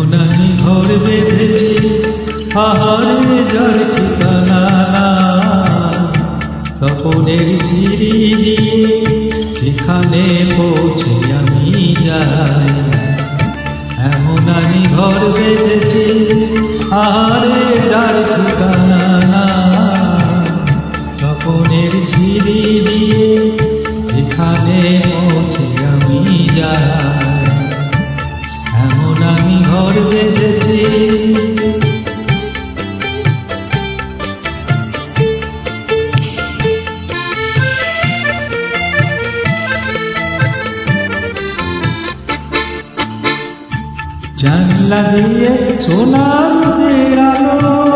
এমন ঘর বেঁধেছি আহারে যার ঠিকানা স্বপনের সিঁড়ি দিয়ে যেখানে পৌঁছে আমি যাই। এমন আমি ঘর বেঁধেছি আহারে যার ঠিকানা না। স্বপনের সিঁড়ি দিয়ে যেখানে পৌঁছে আমি যাই। ঘর বেঁধেছে। জানলা দিয়ে সোনার আলো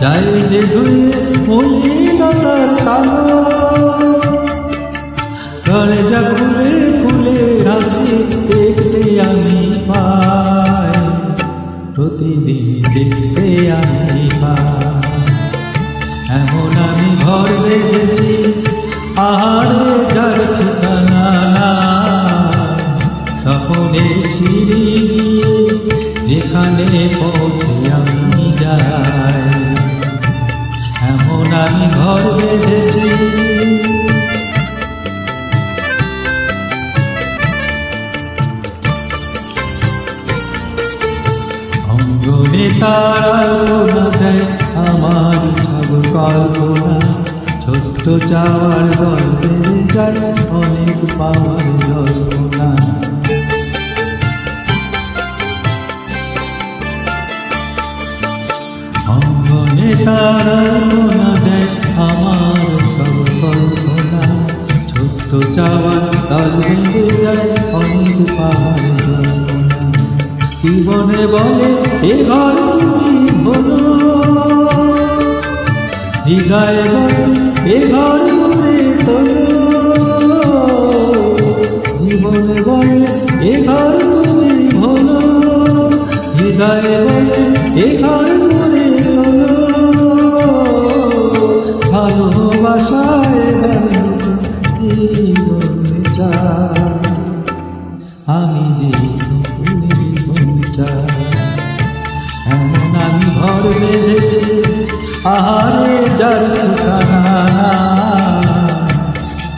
যায় যে ধুয়ে মলিনতার কালো। দরজা খুলে খুলে হাসি দেখতে আমি পাই। প্রতিদিন দেখতে আমি পাই। এমন আমি ঘর বেঁধেছি আর যার ঠিকানা না সিঁড়ি যেখানে পৌঁছে ঘর বেঁধেছি অঙ্গনে তারা দেয় আমার সব কল্পনা ছোট্ট চাওয়ার গল্পে যায় অনেক পাওয়ার জল্পনা। অঙ্গনে তারা দেয় আমার সব কল্পনা ছোট্ট চাওয়ার যায় অনেক পাওয়ার জীবনে বলে এ ঘর তুমি হলো হৃদয় বলে এ ঘর তুমি তোলো জীবনে বলে এ ঘর তুমি হলো হৃদয় বলে এ ঘর ভালোবাসায় আমি যে জীবন চাই, এমন আমি ঘর বেঁধেছি, আহারে যার ঠিকানা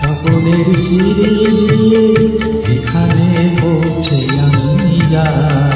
সকলের সিঁড়ি দিয়ে যেখানে পৌঁছে আমি যাই।